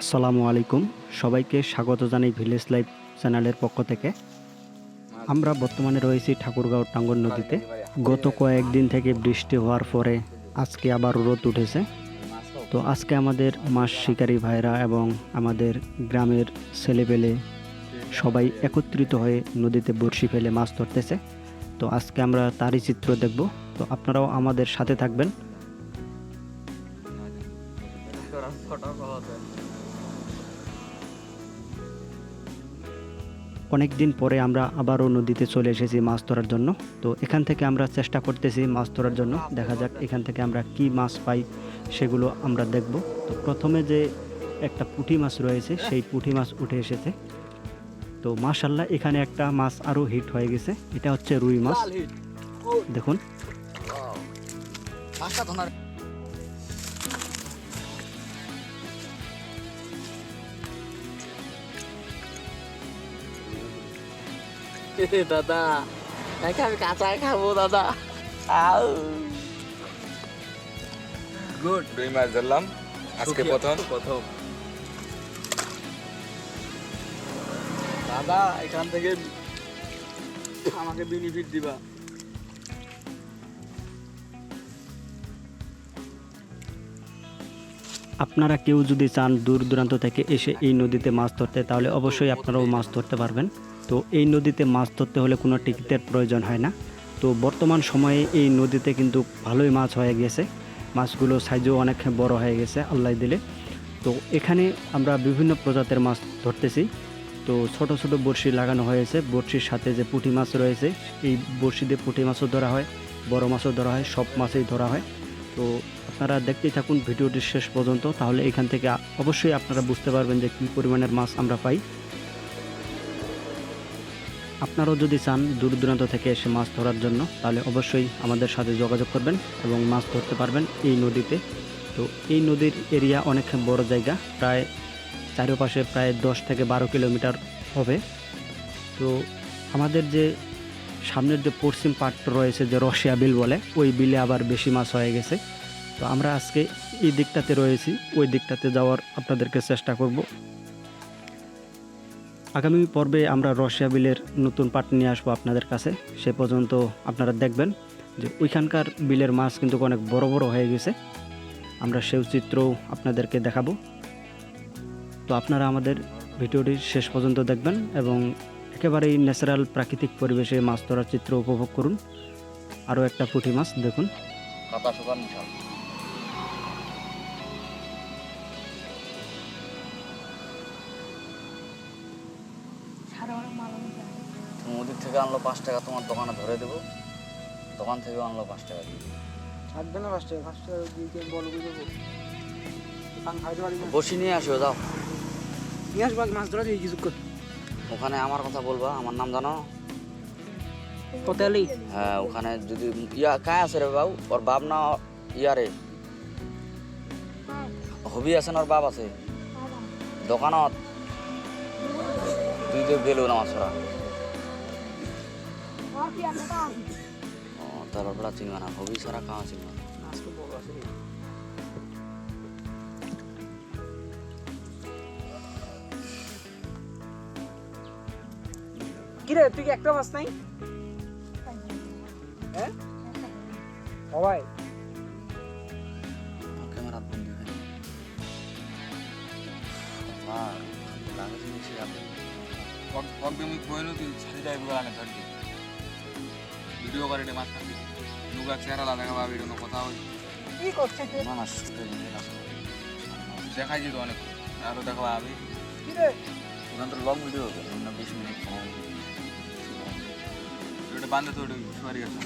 আসসালামু আলাইকুম। সবাইকে স্বাগত জানাই ভিলেজ লাইফ চ্যানেলের পক্ষ থেকে। আমরা বর্তমানে রয়েছি ঠাকুরগাঁও টাঙ্গন নদীতে। গত কয়েকদিন থেকে বৃষ্টি হওয়ার পরে আজকে আবার রোদ উঠেছে। তো আজকে আমাদের মাছ শিকারী ভাইরা এবং আমাদের গ্রামের ছেলেপেলে সবাই একত্রিত হয়ে নদীতে বড়শি ফেলে মাছ ধরতেছে। তো আজকে আমরা তারই চিত্র দেখব। তো আপনারাও আমাদের সাথে থাকবেন। অনেক দিন পরে আমরা আবারও নদীতে চলে এসেছি মাছ ধরার জন্য। তো এখান থেকে আমরা চেষ্টা করতেছি মাছ ধরার জন্য। দেখা যাক এখান থেকে আমরা কি মাছ পাই সেগুলো আমরা দেখব। তো প্রথমে যে একটা পুঁটি মাছ রয়েছে সেই পুঁটি মাছ উঠে এসেছে। তো মাশাল্লাহ এখানে একটা মাছ আরও হিট হয়ে গেছে। এটা হচ্ছে রুই মাছ। দেখুন। দাদা নাকি আমি কাঁচা খাব দাদা। আউ। গুড। দুই মাস ধরলাম। আজকে প্রথম। প্রথম। দাদা এখান থেকে আমাকে বেনিফিট দিবা। আপনারা কেউ যদি চান দূর দূরান্ত থেকে এসে এই নদীতে মাছ ধরতে তাহলে অবশ্যই আপনারাও মাছ ধরতে পারবেন। তো এই নদীতে মাছ ধরতে হলে কোনো টিকিটের প্রয়োজন হয় না। তো বর্তমান সময়ে এই নদীতে কিন্তু ভালোই মাছ হয়ে গেছে। মাছগুলো সাইজও অনেক বড় হয়ে গেছে, আল্লাহ দিলে। তো এখানে আমরা বিভিন্ন প্রজাতির মাছ ধরতেছি। তো ছোট ছোট বড়শি লাগানো হয়েছে। বড়শির সাথে যে পুঁটি মাছ রয়েছে, এই বড়শিতে পুঁটি মাছও ধরা হয়, বড় মাছও ধরা হয়, সব মাছই ধরা হয়। তো আপনারা দেখতেই থাকুন, ভিডিওটি শেষ পর্যন্ত। তাহলে এখান থেকে অবশ্যই আপনারা বুঝতে পারবেন যে কী পরিমাণের মাছ আমরা পাই। আপনারাও যদি চান দূর দূরান্ত থেকে এসে মাছ ধরার জন্য, তাহলে অবশ্যই আমাদের সাথে যোগাযোগ করবেন এবং মাছ ধরতে পারবেন এই নদীতে। তো এই নদীর এরিয়া অনেক বড় জায়গা, প্রায় চারপাশে প্রায় দশ থেকে বারো কিলোমিটার হবে। তো আমাদের যে সামনের যে পশ্চিম পাট রয়েছে, যে রশিয়া বিল বলে, ওই বিলে আবার বেশি মাছ হয়ে গেছে। তো আমরা আজকে এই দিকটাতে রয়েছি, ওই দিকটাতে যাওয়ার আপনাদেরকে চেষ্টা করব। আগামী পর্বে আমরা রশিয়া বিলের নতুন পাট নিয়ে আসব আপনাদের কাছে। সে পর্যন্ত আপনারা দেখবেন যে ওইখানকার বিলের মাছ কিন্তু অনেক বড় বড় হয়ে গেছে। আমরা সেও চিত্রও আপনাদেরকে দেখাবো। তো আপনারা আমাদের ভিডিওটি শেষ পর্যন্ত দেখবেন এবং একেবারেই ন্যাচারাল প্রাকৃতিক পরিবেশে মাছ ধরার চিত্র উপভোগ করুন। আরও একটা পুঁটি মাছ দেখুন। থেকে আনলো পাঁচ টাকা তোমার দোকানে ধরে দেবো। দোকান থেকে আনলো পাঁচ টাকা দিয়ে। থাকবে না ফার্স্টে ফার্স্টে দিয়ে বল বুঝে বসি নিয়ে আসো যাও। নিয়ে আসব আগে মাছ ধরা দিয়ে কিছু কর। ওখানে আমার কথা বলবা আমার নাম জানো? কোথালি হ্যাঁ ওখানে যদি ইয়া কায় আছে রে বাবু? ওর বাপ না ইয়া রে হবি আছে না ওর বাপ আছে? দোকানত? তুই তো গেলো না মাছরা ও তার ওটা চিনবে না হবি সারা কাঁ চিনবে না আজকে বড় আছে রে। কি রে তুই কি একটা মাছ নাই? হ্যাঁ? সবাই? ক্যামেরা বন্দি হয় আর লাগে জিনিস আপনি একদমই কইলো তুই ছাড়ি যাই বলে ধরবি ভিডিও করে মাছ খাবি নুগা চেহারা দেখা পাবি কোনো কথা হই কি করছিস তুই? না না আসো দেখাই যেত অনেক। আরও দেখা পাবি। কি রে? ওখান তো লং ভিডিও হবে না বিশ মিনিট। ওটা বান্ধে তো ওটা সুপারি গেছে।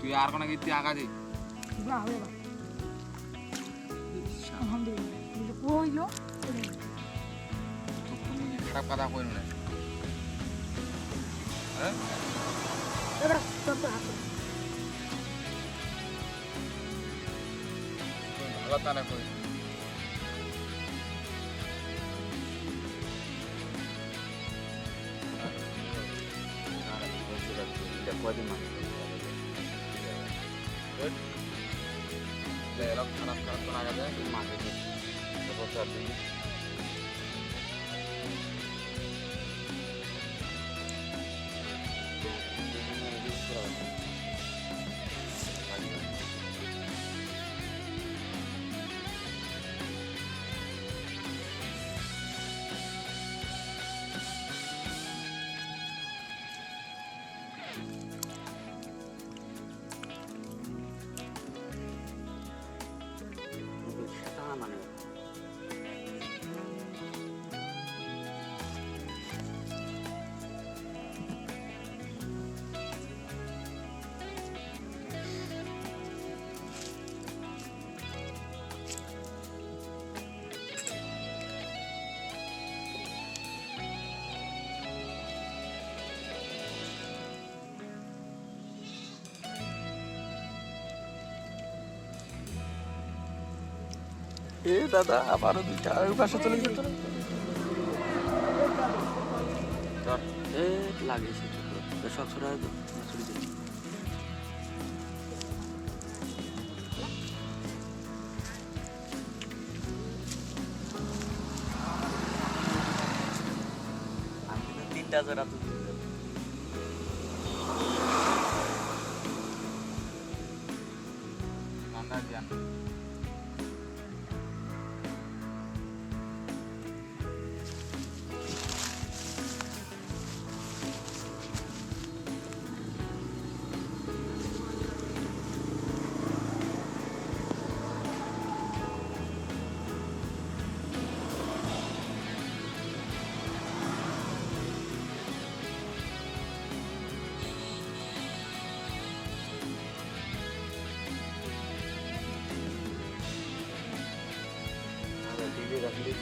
তুই আর কোনো গীতি আঁকা দি। খারাপ কথা কইল না হ্যাঁ ভালো তারা কই আর কদিন মাছ এরকম খারাপ খারাপ তো লাগা যায় মাঝে What's up, dude? এ দাদা আবারও দুইটা ওই পাশে চলে যেত এ লাগিয়েছে সব ছোড়া ছুটি দিন আমি তিনটা জোড়া dulu.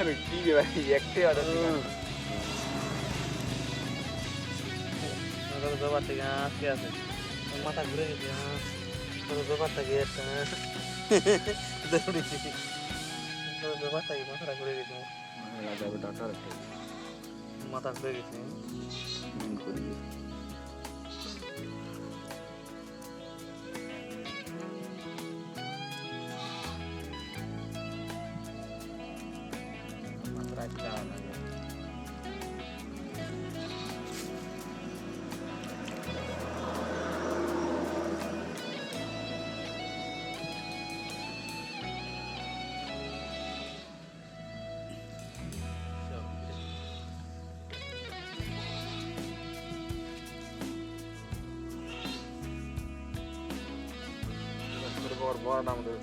আরে কি ভাই একটাই অর্ডার দিলাম। জবার থেকে আজকে আছে। মাথা ঘুরে গেছে জবার থেকে একটা দৌড়েছি জবার থেকে মাথাটা ঘুরে গেছে। মাথা ঘুরে গেছে। বড় বড় আমাদের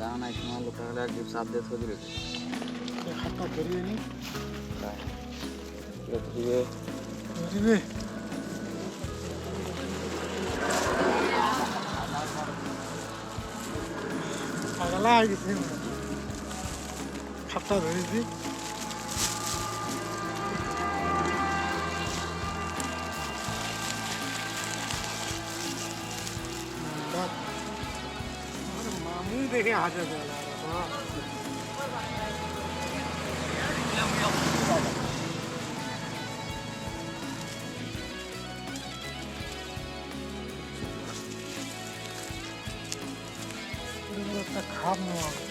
জানা নাই তোমার লোক হলে একদিন সাত দিয়ে থৈ দিলে হাতটা ধরিয়ে নি দিবে 아, 다 이렇게 세우는 갖다 넣어야지? 마무리되게 하자 되나 নয়